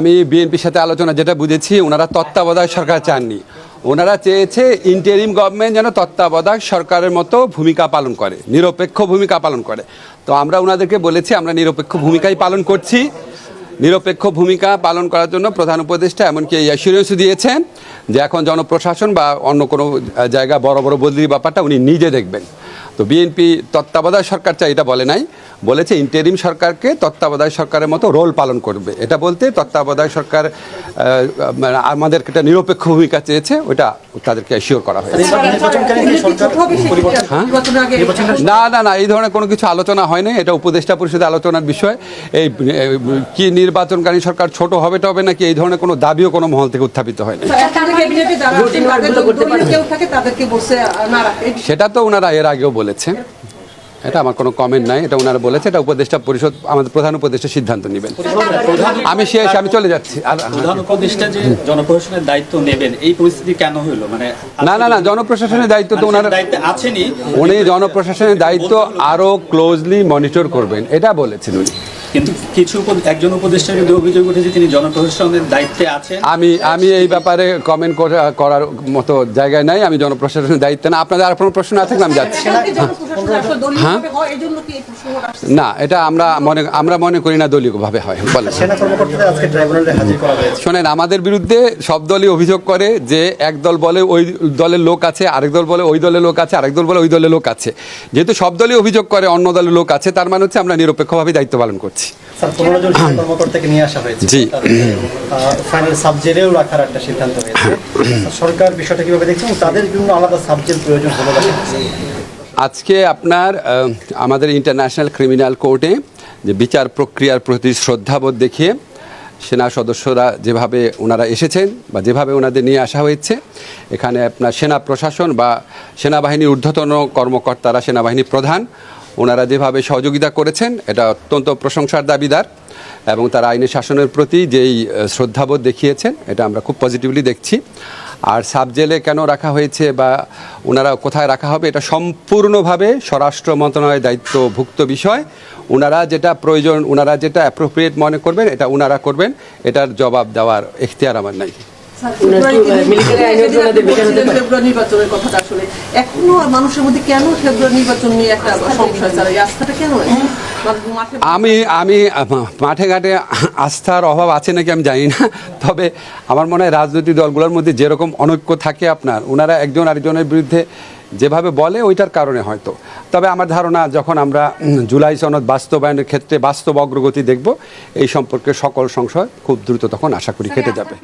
আমি বিএনপির সাথে আলোচনা যেটা বুঝেছি, ওনারা তত্ত্বাবধায়ক সরকার চাননি। ওনারা চেয়েছে ইন্টারিম গভর্নমেন্ট যেন তত্ত্বাবধায়ক সরকারের মতো ভূমিকা পালন করে, নিরপেক্ষ ভূমিকা পালন করে। তো আমরা ওনাদেরকে বলেছি, আমরা নিরপেক্ষ ভূমিকাই পালন করছি। নিরপেক্ষ ভূমিকা পালন করার জন্য প্রধান উপদেষ্টা এমনকি অ্যাসুরেন্স দিয়েছেন যে এখন জনপ্রশাসন বা অন্য কোনো জায়গা বড় বড় বদলির ব্যাপারটা উনি নিজে দেখবেন। তো বিএনপি তত্ত্বাবধায়ক সরকার চাই এটা বলে নাই। বলেছে ইন্টারিম সরকারকে তত্ত্বাবধায়ক সরকারের মতো রোল পালন করবে। এটা বলতে তত্ত্বাবধায়ক সরকার মানে আমাদেরকে একটা নিরপেক্ষ ভূমিকা চেয়েছে ওটা তাদেরকে অ্যাসিওর করা হয়েছে। আগে না না না এই ধরনের কোনো কিছু আলোচনা হয়নি। এটা উপদেষ্টা পরিষদে আলোচনার বিষয়। এই কি নির্বাচনকারী সরকার ছোট হবে টবে নাকি এই ধরনের কোনো দাবিও কোনো মহল থেকে উত্থাপিত হয়নি? সেটা তো ওনারা এর আগেও বলেছে। এটা আমার কোনো কমেন্ট নাই এটা ওনারা বলেছে এটা উপদেষ্টা পরিষদ আমাদের প্রধান উপদেষ্টা সিদ্ধান্ত নেবেন। আমি শেষ আমি চলে যাচ্ছি। আর প্রধান উপদেষ্টা যে জনপ্রশাসনের দায়িত্ব নেবেন এই পরিস্থিতি কেন হলো মানে না না না জনপ্রশাসনের দায়িত্ব তো ওনার দায়িত্বে আছেনই উনি জনপ্রশাসনের দায়িত্ব আরও ক্লোজলি মনিটর করবেন এটা বলেছেন উনি। কিন্তু কিছু একজন উপদেষ্টার বিরুদ্ধে অভিযোগ উঠেছে তিনি জনপ্রশাসনের দায়িত্বে আছেন। আমি আমি এই ব্যাপারে কমেন্ট করার মতো জায়গায় নাই আমি জনপ্রশাসনের দায়িত্ব না। আপনাদের আর কোনো প্রশ্ন আছে আমি যাচ্ছি। হয়? না এটা আমরা মনে আমরা মনে করি না দলীয়ভাবে হয়। বলেন। সেনা কর্মকর্তাদের আজকে ট্রাইব্যুনালে হাজির করা হয়েছে। শোনেন আমাদের বিরুদ্ধে সব দলই অভিযোগ করে যে এক দল বলে ওই দলের লোক আছে আরেক দল বলে ওই দলের লোক আছে আরেক দল বলে ওই দলের লোক আছে। যেহেতু সব দলই অভিযোগ করে অন্য দলের লোক আছে তার মানে হচ্ছে আমরা নিরপেক্ষভাবে দায়িত্ব পালন করছি। স্যার পনেরো জন সেনা কর্মকর্তাকে নিয়ে আসা হয়েছে। জি। ফাইনাল সাবজেক্টেও রাখার একটা সিদ্ধান্ত হয়েছে। সরকার বিষয়টা কীভাবে দেখছে তাদের জন্য আলাদা সাবজেক্ট প্রয়োজন হলো আজকে আপনার আমাদের ইন্টারন্যাশনাল ক্রিমিনাল কোর্টে যে বিচার প্রক্রিয়ার প্রতি শ্রদ্ধাবোধ দেখিয়ে সেনা সদস্যরা যেভাবে ওনারা এসেছেন বা যেভাবে ওনাদের নিয়ে আসা হয়েছে এখানে আপনার সেনা প্রশাসন বা সেনাবাহিনীর ঊর্ধ্বতন কর্মকর্তারা সেনাবাহিনী প্রধান ওনারা যেভাবে সহযোগিতা করেছেন, এটা অত্যন্ত প্রশংসার দাবিদার এবং তারা আইনের শাসনের প্রতি যেই শ্রদ্ধাবোধ দেখিয়েছেন, এটা আমরা খুব পজিটিভলি দেখছি। আর সাব জেলে কেন রাখা হয়েছে বা ওনারা কোথায় রাখা হবে, এটা সম্পূর্ণভাবে স্বরাষ্ট্র মন্ত্রণালয়ের দায়িত্বভুক্ত বিষয়। ওনারা যেটা প্রয়োজন, ওনারা যেটা অ্যাপ্রোপ্রিয়েট মনে করবেন, এটা ওনারা করবেন, এটার জবাব দেওয়ার এখতিয়ার আমার নাই। নির্বাচনের কথাটা আসলে। এখনও মানুষের মধ্যে কেন ফেব্রুয়ারি নির্বাচন নিয়ে একটা সংশয় স্যার আস্থাটা কেন আমি আমি মাঠে ঘাটে আস্থার অভাব আছে নাকি আমি জানি না তবে আমার মনে হয় রাজনৈতিক দলগুলোর মধ্যে যেরকম অনৈক্য থাকে আপনার ওনারা একজন আরেকজনের বিরুদ্ধে যেভাবে বলে ওইটার কারণে হয়তো। তবে আমার ধারণা যখন আমরা জুলাই সনদ বাস্তবায়নের ক্ষেত্রে বাস্তব অগ্রগতি দেখব এই সম্পর্কে সকল সংশয় খুব দ্রুত তখন আশা করি কেটে যাবে।